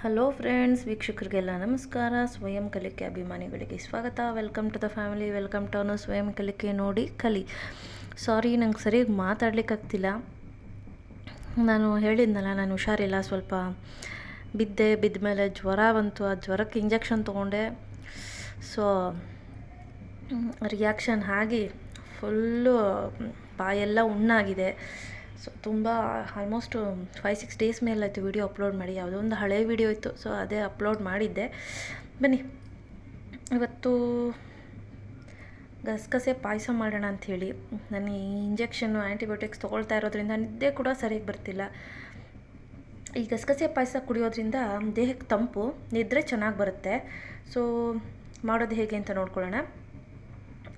Hello friends ವೀಕ್ಷಕರಿಗೆಲ್ಲ ನಮಸ್ಕಾರ. ಸ್ವಯಂ ಕಲಿಕೆ ಅಭಿಮಾನಿಗಳಿಗೆ ಸ್ವಾಗತ. Welcome to the family welcome to ಅವನು ಸ್ವಯಂ ಕಲಿಕೆ ನೋಡಿ ಕಲಿ. ಸಾರಿ ನಂಗೆ ಸರಿಯಾಗಿ ಮಾತಾಡ್ಲಿಕ್ಕಾಗ್ತಿಲ್ಲ ನಾನು ಹೇಳಿದ್ನಲ್ಲ, ನಾನು ಹುಷಾರಿಲ್ಲ, ಸ್ವಲ್ಪ ಬಿದ್ದೆ ಬಿದ್ದ ಮೇಲೆ ಜ್ವರ ಬಂತು. ಆ ಜ್ವರಕ್ಕೆ ಇಂಜೆಕ್ಷನ್ ತೊಗೊಂಡೆ. ಸೊ ರಿಯಾಕ್ಷನ್ ಆಗಿ ಫುಲ್ಲು ಬಾಯೆಲ್ಲ ಉಣ್ಣಾಗಿದೆ. ಸೊ ತುಂಬ ಆಲ್ಮೋಸ್ಟು ಫೈವ್ ಸಿಕ್ಸ್ ಡೇಸ್ ಮೇಲೆ ಆಯಿತು ವೀಡಿಯೋ ಅಪ್ಲೋಡ್ ಮಾಡಿ. ಯಾವುದೋ ಒಂದು ಹಳೆ ವೀಡಿಯೋ ಇತ್ತು ಸೊ ಅದೇ ಅಪ್ಲೋಡ್ ಮಾಡಿದ್ದೆ. ಬನ್ನಿ. ಇವತ್ತು ಗಸಗಸೆ ಪಾಯಸ ಮಾಡೋಣ ಅಂಥೇಳಿ. ನಾನು ಈ ಇಂಜೆಕ್ಷನ್ನು ಆ್ಯಂಟಿಬಯೋಟಿಕ್ಸ್ ತೊಗೊಳ್ತಾ ಇರೋದ್ರಿಂದ ನಿದ್ದೆ ಕೂಡ ಸರಿಯಾಗಿ ಬರ್ತಿಲ್ಲ. ಈ ಗಸಗಸೆ ಪಾಯಸ ಕುಡಿಯೋದ್ರಿಂದ ದೇಹಕ್ಕೆ ತಂಪು, ನಿದ್ರೆ ಚೆನ್ನಾಗಿ ಬರುತ್ತೆ. ಸೊ ಮಾಡೋದು ಹೇಗೆ ಅಂತ ನೋಡ್ಕೊಳ್ಳೋಣ.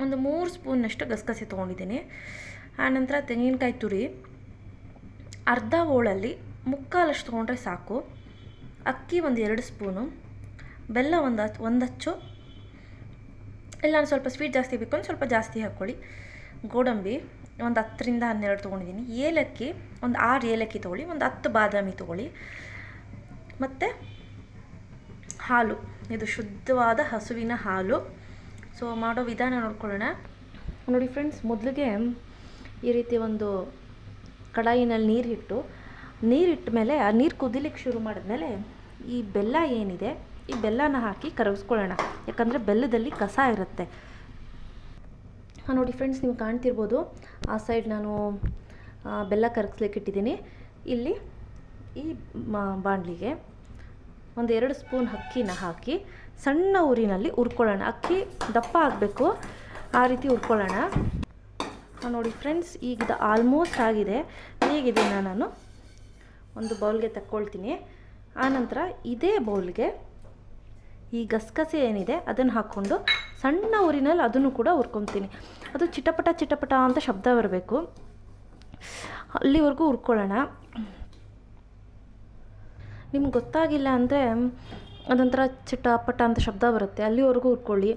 ಒಂದು ಮೂರು ಸ್ಪೂನ್ನಷ್ಟು ಗಸಗಸೆ ತೊಗೊಂಡಿದ್ದೀನಿ. ಆನಂತರ ತೆಂಗಿನಕಾಯಿ ತುರಿ. ಅರ್ಧ ಓಳಲ್ಲಿ ಮುಕ್ಕಾಲಷ್ಟು ತೊಗೊಂಡ್ರೆ ಸಾಕು. ಅಕ್ಕಿ ಒಂದು ಎರಡು ಸ್ಪೂನು, ಬೆಲ್ಲ ಒಂದು ಹಚ್ ಒಂದು ಹಚ್ಚು ಇಲ್ಲ ಸ್ವಲ್ಪ ಸ್ವೀಟ್ ಜಾಸ್ತಿ ಬೇಕು ಅಂದರೆ ಸ್ವಲ್ಪ ಜಾಸ್ತಿ ಹಾಕ್ಕೊಳ್ಳಿ. ಗೋಡಂಬಿ ಒಂದು ಹತ್ತರಿಂದ ಹನ್ನೆರಡು ತೊಗೊಂಡಿದ್ದೀನಿ. ಏಲಕ್ಕಿ ಒಂದು ಆರು ಏಲಕ್ಕಿ ತೊಗೊಳ್ಳಿ, ಒಂದು ಹತ್ತು ಬಾದಾಮಿ ತೊಗೊಳ್ಳಿ. ಮತ್ತು ಹಾಲು, ಇದು ಶುದ್ಧವಾದ ಹಸುವಿನ ಹಾಲು. ಸೊ ಮಾಡೋ ವಿಧಾನ ನೋಡ್ಕೊಳ್ಳೋಣ. ನೋಡಿ ಫ್ರೆಂಡ್ಸ್ ಮೊದಲಿಗೆ ಈ ರೀತಿ ಒಂದು ಕಡಾಯಿನಲ್ಲಿ ನೀರಿಟ್ಟು, ನೀರಿಟ್ಟ ಮೇಲೆ, ಆ ನೀರು ಕುದಿಲಿಕ್ಕೆ ಶುರು ಮಾಡಿದ್ಮೇಲೆ ಈ ಬೆಲ್ಲ ಏನಿದೆ, ಈ ಬೆಲ್ಲನ ಹಾಕಿ ಕರಗಿಸ್ಕೊಳ್ಳೋಣ. ಯಾಕಂದರೆ ಬೆಲ್ಲದಲ್ಲಿ ಕಸ ಇರುತ್ತೆ. ಹಾಂ ನೋಡಿ ಫ್ರೆಂಡ್ಸ್ ನೀವು ಕಾಣ್ತಿರ್ಬೋದು, ಆ ಸೈಡ್ ನಾನು ಬೆಲ್ಲ ಕರಗಿಸ್ಲಿಕ್ಕೆ ಇಟ್ಟಿದ್ದೀನಿ. ಇಲ್ಲಿ ಈ ಬಾಣಲಿಗೆ ಒಂದು ಎರಡು ಸ್ಪೂನ್ ಅಕ್ಕಿನ ಹಾಕಿ ಸಣ್ಣ ಊರಿನಲ್ಲಿ ಹುರ್ಕೊಳ್ಳೋಣ. ಅಕ್ಕಿ ದಪ್ಪ ಆಗಬೇಕು, ಆ ರೀತಿ ಹುರ್ಕೊಳ್ಳೋಣ. ನೋಡಿ ಫ್ರೆಂಡ್ಸ್ ಈಗ ಇದು ಆಲ್ಮೋಸ್ಟ್ ಆಗಿದೆ. ಹೇಗಿದೆನ ನಾನು? ಒಂದು ಬೌಲ್ಗೆ ತಕ್ಕೊಳ್ತೀನಿ. ಆನಂತರ ಇದೇ ಬೌಲ್ಗೆ ಈ ಗಸಗಸೆ ಏನಿದೆ, ಅದನ್ನು ಹಾಕ್ಕೊಂಡು ಸಣ್ಣ ಊರಿನಲ್ಲಿ ಅದನ್ನು ಕೂಡ ಹುರ್ಕೊತೀನಿ. ಅದು ಚಿಟಪಟ ಚಿಟಪಟ ಅಂತ ಶಬ್ದ ಬರಬೇಕು. ಅಲ್ಲಿವರೆಗೂ ಹುರ್ಕೊಳ್ಳೋಣ. ನಿಮ್ಗೆ ಗೊತ್ತಾಗಿಲ್ಲ ಅಂದರೆ ಅದೊಂಥರ ಚಿಟಪಟ ಅಂತ ಶಬ್ದ ಬರುತ್ತೆ. ಅಲ್ಲಿವರೆಗೂ ಹುರ್ಕೊಳ್ಳಿ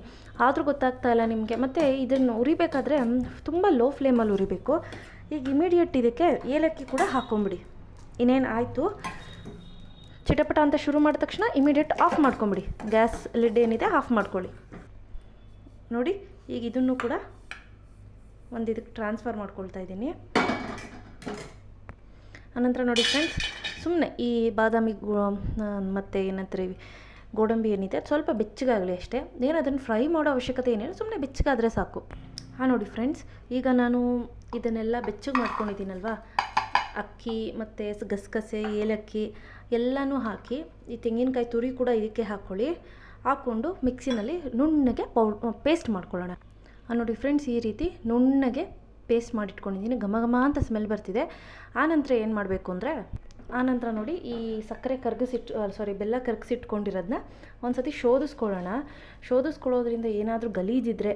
ಆದರೂ ಗೊತ್ತಾಗ್ತಾ ಇಲ್ಲ ನಿಮಗೆ. ಮತ್ತು ಇದನ್ನು ಉರಿಬೇಕಾದ್ರೆ ತುಂಬ ಲೋ ಫ್ಲೇಮಲ್ಲಿ ಉರಿಬೇಕು. ಈಗ ಇಮಿಡಿಯೇಟ್ ಇದಕ್ಕೆ ಏಲಕ್ಕಿ ಕೂಡ ಹಾಕ್ಕೊಂಬಿಡಿ ಇನ್ನೇನು ಆಯಿತು? ಚಿಟಪಟ ಅಂತ ಶುರು ಮಾಡಿದ ತಕ್ಷಣ ಇಮಿಡಿಯೇಟ್ ಆಫ್ ಮಾಡ್ಕೊಂಬಿಡಿ. ಗ್ಯಾಸ್ ಲಿಡ್ ಏನಿದೆ ಆಫ್ ಮಾಡ್ಕೊಳ್ಳಿ. ನೋಡಿ, ಈಗ ಇದನ್ನು ಕೂಡ ಒಂದು ಇದಕ್ಕೆ ಟ್ರಾನ್ಸ್ಫರ್ ಮಾಡ್ಕೊಳ್ತಾ ಇದ್ದೀನಿ. ಅನಂತರ ನೋಡಿ ಫ್ರೆಂಡ್ಸ್ ಸುಮ್ಮನೆ ಈ ಬಾದಾಮಿ ಮತ್ತು ಏನಂತಾರೆ ಗೋಡಂಬಿ ಏನಿದೆ, ಅದು ಸ್ವಲ್ಪ ಬೆಚ್ಚಗಾಗಲಿ ಅಷ್ಟೇ. ಏನು ಅದನ್ನು ಫ್ರೈ ಮಾಡೋ ಅವಶ್ಯಕತೆ ಏನಿಲ್ಲ ಸುಮ್ಮನೆ ಬೆಚ್ಚಗಾದರೆ ಸಾಕು. ಹಾಂ, ನೋಡಿ ಫ್ರೆಂಡ್ಸ್ ಈಗ ನಾನು ಇದನ್ನೆಲ್ಲ ಬೆಚ್ಚಗೆ ಮಾಡ್ಕೊಂಡಿದ್ದೀನಲ್ವಾ? ಅಕ್ಕಿ ಮತ್ತು ಗಸಗಸೆ, ಏಲಕ್ಕಿ ಎಲ್ಲನೂ ಹಾಕಿ, ಈ ತೆಂಗಿನಕಾಯಿ ತುರಿ ಕೂಡ ಇದಕ್ಕೆ ಹಾಕ್ಕೊಳ್ಳಿ ಹಾಕ್ಕೊಂಡು ಮಿಕ್ಸಿನಲ್ಲಿ ನುಣ್ಣಗೆ ಪೌ ಪೇಸ್ಟ್ ಮಾಡ್ಕೊಳ್ಳೋಣ. ಹಾಂ ನೋಡಿ ಫ್ರೆಂಡ್ಸ್ ಈ ರೀತಿ ನುಣ್ಣಗೆ ಪೇಸ್ಟ್ ಮಾಡಿಟ್ಕೊಂಡಿದ್ದೀನಿ. ಘಮ ಘಮ ಅಂತ ಸ್ಮೆಲ್ ಬರ್ತಿದೆ. ಆನಂತರ ಏನು ಮಾಡಬೇಕು ಅಂದರೆ ಆನಂತರ ನೋಡಿ ಈ ಸಕ್ಕರೆ ಕರ್ಗಿಸಿಟ್ಟು ಸಾರಿ ಬೆಲ್ಲ ಕರ್ಗಿಸಿಟ್ಕೊಂಡಿರೋದನ್ನ ಒಂದು ಸತಿ ಶೋಧಿಸ್ಕೊಳ್ಳೋಣ. ಶೋಧಿಸ್ಕೊಳ್ಳೋದ್ರಿಂದ ಏನಾದರೂ ಗಲೀಜಿದ್ರೆ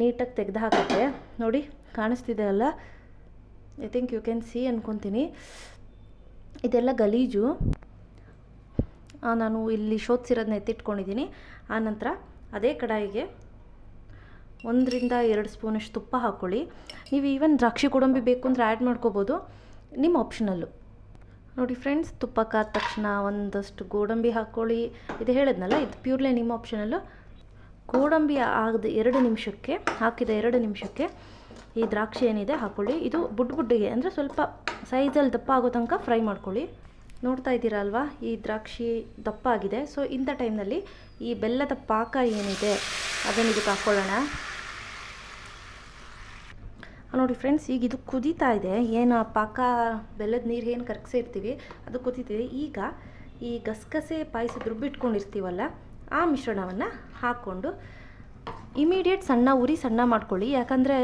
ನೀಟಾಗಿ ತೆಗೆದು ಹಾಕುತ್ತೆ ನೋಡಿ, ಕಾಣಿಸ್ತಿದೆ ಅಲ್ಲ? I think you can see ಅನ್ಕೊತೀನಿ. ಇದೆಲ್ಲ ಗಲೀಜು. ನಾನು ಇಲ್ಲಿ ಶೋಧಿಸಿರೋದನ್ನ ಎತ್ತಿಟ್ಕೊಂಡಿದ್ದೀನಿ. ಆನಂತರ ಅದೇ ಕಡಾಯಿಗೆ ಒಂದರಿಂದ ಎರಡು ಸ್ಪೂನಷ್ಟು ತುಪ್ಪ ಹಾಕ್ಕೊಳ್ಳಿ. ನೀವು ಈವನ್ ದ್ರಾಕ್ಷಿ ಗೋಡಂಬಿ ಬೇಕು ಅಂದರೆ ಆ್ಯಡ್ ಮಾಡ್ಕೋಬೋದು. ನಿಮ್ಮ ಆಪ್ಷನಲ್ಲು. ನೋಡಿ ಫ್ರೆಂಡ್ಸ್ ತುಪ್ಪ ಕಾದ ತಕ್ಷಣ ಒಂದಷ್ಟು ಗೋಡಂಬಿ ಹಾಕ್ಕೊಳ್ಳಿ. ಇದು ಹೇಳಿದ್ನಲ್ಲ, ಇದು ಪ್ಯೂರ್ಲಿ ನಿಮ್ಮ ಆಪ್ಷನಲ್ಲು ಗೋಡಂಬಿ ಆಗದ ಎರಡು ನಿಮಿಷಕ್ಕೆ, ಹಾಕಿದ ಎರಡು ನಿಮಿಷಕ್ಕೆ ಈ ದ್ರಾಕ್ಷಿ ಏನಿದೆ ಹಾಕ್ಕೊಳ್ಳಿ ಇದು ಬುಡ್ ಬುಡ್ಡಿಗೆ ಅಂದರೆ ಸ್ವಲ್ಪ ಸೈಜಲ್ಲಿ ದಪ್ಪ ಆಗೋ ತನಕ ಫ್ರೈ ಮಾಡ್ಕೊಳ್ಳಿ. ನೋಡ್ತಾ ಇದ್ದೀರಾ ಅಲ್ವಾ? ಈ ದ್ರಾಕ್ಷಿ ದಪ್ಪ ಆಗಿದೆ. ಸೊ ಇಂಥ ಟೈಮ್ನಲ್ಲಿ ಈ ಬೆಲ್ಲದ ಪಾಕ ಏನಿದೆ, ಅದನ್ನು ಇದಕ್ಕೆ ಹಾಕ್ಕೊಳ್ಳೋಣ ನೋಡಿ ಫ್ರೆಂಡ್ಸ್ ಈಗ ಇದು ಕುದೀತಾ ಇದೆ. ಏನು ಪಾಕ ಬೆಲ್ಲದ ನೀರು ಏನು ಕರಗಿಸಿರ್ತೀವಿ ಅದು ಕುದೀತಿದೆ. ಈಗ ಈ ಗಸಗಸೆ ಪಾಯಸದ ರುಬ್ಬಿಟ್ಕೊಂಡಿರ್ತೀವಲ್ಲ ಆ ಮಿಶ್ರಣವನ್ನು ಹಾಕ್ಕೊಂಡು ಇಮಿಡಿಯೇಟ್ ಸಣ್ಣ ಉರಿ ಸಣ್ಣ ಮಾಡ್ಕೊಳ್ಳಿ. ಯಾಕಂದರೆ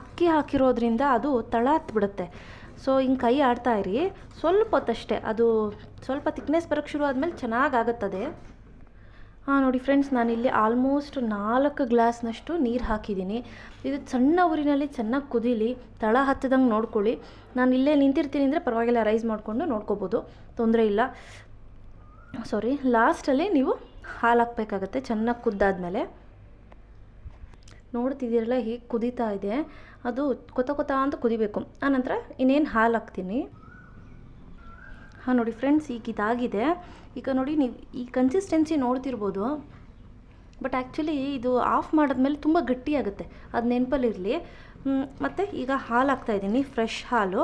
ಅಕ್ಕಿ ಹಾಕಿರೋದ್ರಿಂದ ಅದು ತಳ ಹತ್ಬಿಡುತ್ತೆ ಸೊ ಹಿಂಗೆ ಕೈ ಆಡ್ತಾ ಇರಿ. ಸ್ವಲ್ಪ ಹೊತ್ತಷ್ಟೇ, ಅದು ಸ್ವಲ್ಪ ತಿಕ್ನೆಸ್ ಬರೋಕ್ಕೆ ಶುರು ಆದಮೇಲೆ ಚೆನ್ನಾಗಿ ಆಗುತ್ತದೆ. ಹಾಂ, ನೋಡಿ ಫ್ರೆಂಡ್ಸ್ ನಾನಿಲ್ಲಿ ಆಲ್ಮೋಸ್ಟ್ ನಾಲ್ಕು ಗ್ಲಾಸ್ನಷ್ಟು ನೀರು ಹಾಕಿದ್ದೀನಿ ಇದು ಸಣ್ಣ ಊರಿನಲ್ಲಿ ಚೆನ್ನಾಗಿ ಕುದೀಲಿ, ತಳ ಹತ್ತದಂಗೆ ನೋಡ್ಕೊಳ್ಳಿ. ನಾನು ಇಲ್ಲೇ ನಿಂತಿರ್ತೀನಿ ಅಂದರೆ ಪರವಾಗಿಲ್ಲ ರೈಸ್ ಮಾಡಿಕೊಂಡು ನೋಡ್ಕೋಬೋದು. ತೊಂದರೆ ಇಲ್ಲ. ಸಾರಿ ಲಾಸ್ಟಲ್ಲಿ ನೀವು ಹಾಲು ಹಾಕಬೇಕಾಗತ್ತೆ, ಚೆನ್ನಾಗಿ ಕುದ್ದಾದಮೇಲೆ. ನೋಡ್ತಿದ್ದೀರಲ್ಲ, ಹೇಗೆ ಕುದೀತಾ ಇದೆ. ಅದು ಕೊತ ಕೊತ ಅಂತ ಕುದಿಬೇಕು. ಆನಂತರ ಇನ್ನೇನು ಹಾಲು ಹಾಕ್ತೀನಿ. ಹಾಂ ನೋಡಿ ಫ್ರೆಂಡ್ಸ್ ಈಗ ಇದಾಗಿದೆ. ಈಗ ನೋಡಿ ನೀವು ಈ ಕನ್ಸಿಸ್ಟೆನ್ಸಿ ನೋಡ್ತಿರ್ಬೋದು. ಬಟ್ ಆ್ಯಕ್ಚುಲಿ ಇದು ಆಫ್ ಮಾಡಿದ್ಮೇಲೆ ತುಂಬ ಗಟ್ಟಿಯಾಗುತ್ತೆ. ಅದು ನೆನಪಲ್ಲಿರಲಿ. ಮತ್ತು ಈಗ ಹಾಲು ಹಾಕ್ತಾಯಿದ್ದೀನಿ ಫ್ರೆಶ್ ಹಾಲು.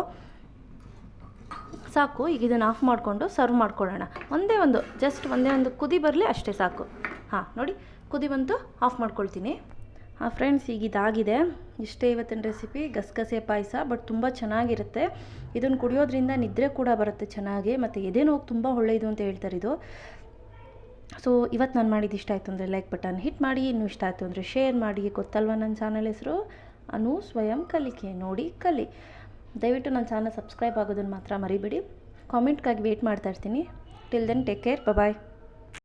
ಸಾಕು, ಈಗ ಇದನ್ನು ಆಫ್ ಮಾಡಿಕೊಂಡು ಸರ್ವ್ ಮಾಡ್ಕೊಳ್ಳೋಣ. ಒಂದೇ ಒಂದು ಜಸ್ಟ್ ಒಂದೇ ಒಂದು ಕುದಿ ಬರಲಿ ಅಷ್ಟೇ ಸಾಕು. ಹಾಂ, ನೋಡಿ, ಕುದಿ ಬಂತು ಆಫ್ ಮಾಡ್ಕೊಳ್ತೀನಿ. ಹಾಂ ಫ್ರೆಂಡ್ಸ್ ಈಗ ಇದಾಗಿದೆ ಇಷ್ಟೇ ಇವತ್ತಿನ ರೆಸಿಪಿ ಗಸಗಸೆ ಪಾಯಸ ಬಟ್ ತುಂಬ ಚೆನ್ನಾಗಿರುತ್ತೆ. ಇದನ್ನು ಕುಡಿಯೋದ್ರಿಂದ ನಿದ್ರೆ ಕೂಡ ಬರುತ್ತೆ ಚೆನ್ನಾಗಿ, ಮತ್ತು ಎದೆ ನೋವು ತುಂಬ ಒಳ್ಳೆಯದು ಅಂತ ಹೇಳ್ತಾರೆ ಇದು. ಸೊ ಇವತ್ತು ನಾನು ಮಾಡಿದ್ದು ಇಷ್ಟ ಆಯಿತು ಅಂದರೆ ಲೈಕ್ ಬಟನ್ ಹಿಟ್ ಮಾಡಿ, ಇನ್ನೂ ಇಷ್ಟ ಆಯಿತು ಅಂದರೆ ಶೇರ್ ಮಾಡಿ, ಗೊತ್ತಲ್ವ ನನ್ನ ಚಾನಲ್ ಹೆಸರು? ಅನು ಸ್ವಯಂ ಕಲಿಕೆ, ನೋಡಿ ಕಲಿ. ದಯವಿಟ್ಟು ನನ್ನ ಚಾನಲ್ ಸಬ್ಸ್ಕ್ರೈಬ್ ಆಗೋದನ್ನು ಮಾತ್ರ ಮರಿಬೇಡಿ. ಕಾಮೆಂಟ್ಗಾಗಿ ವೆಯ್ಟ್ ಮಾಡ್ತಾ ಇರ್ತೀನಿ. Till then take care bye